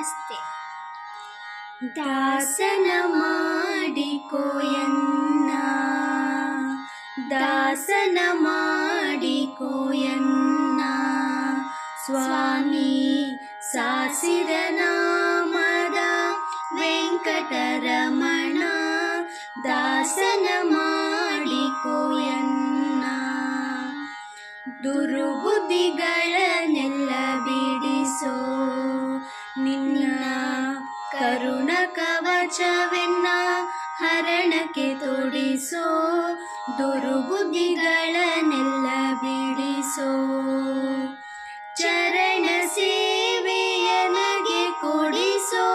ನಮಸ್ತೆ ದಾಸನ ಮಾಡಿಕೋಯನ್ನ ದಾಸನ ಮಾಡಿಕೋಯನ್ನ ಸ್ವಾಮಿ ಸಾಸಿರ ನಾಮದ ವೆಂಕಟರಮಣ ದಾಸನ ಮಾಡಿಕೋಯನ್ನ ದುರ್ಬುದ್ಧಿಗಳನ್ನೆಲ್ಲ ಬಿಡಿಸೋ ಕರುಣ ಕವಚವೆನ್ನ ಹರಣಕ್ಕೆ ತೊಡಿಸೋ, ದುರ್ಬುದ್ಧಿಗಳನ್ನೆಲ್ಲ ಬಿಡಿಸೋ. ಚರಣ ಸೇವೆಯನಗೆ ಕೊಡಿಸೋ,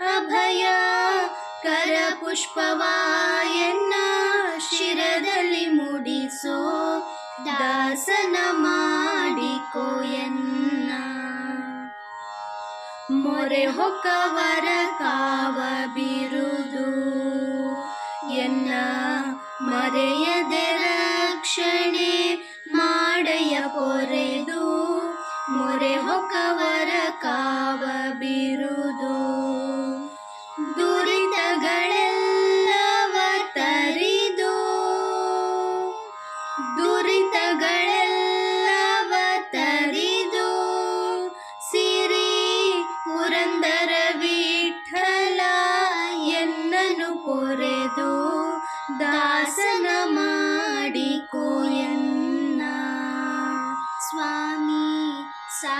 ಅಭಯ ಕರ ಪುಷ್ಪವಾಯನ್ನ ಶಿರದಲ್ಲಿ ಮುಡಿಸೋ, ದಾಸನ ಮಾಡಿಕೋಯನ್ನ ಮೊರೆ ಹೊಕ್ಕವರ ಕಾವ ಬಿರುದು. ಎನ್ನ ಮರೆಯದೆ ರಕ್ಷಣೆ ಮಾಡಯ ಪೊರೆದು. ಮೊರೆ ಹೊಕ್ಕವರ स्वामी सा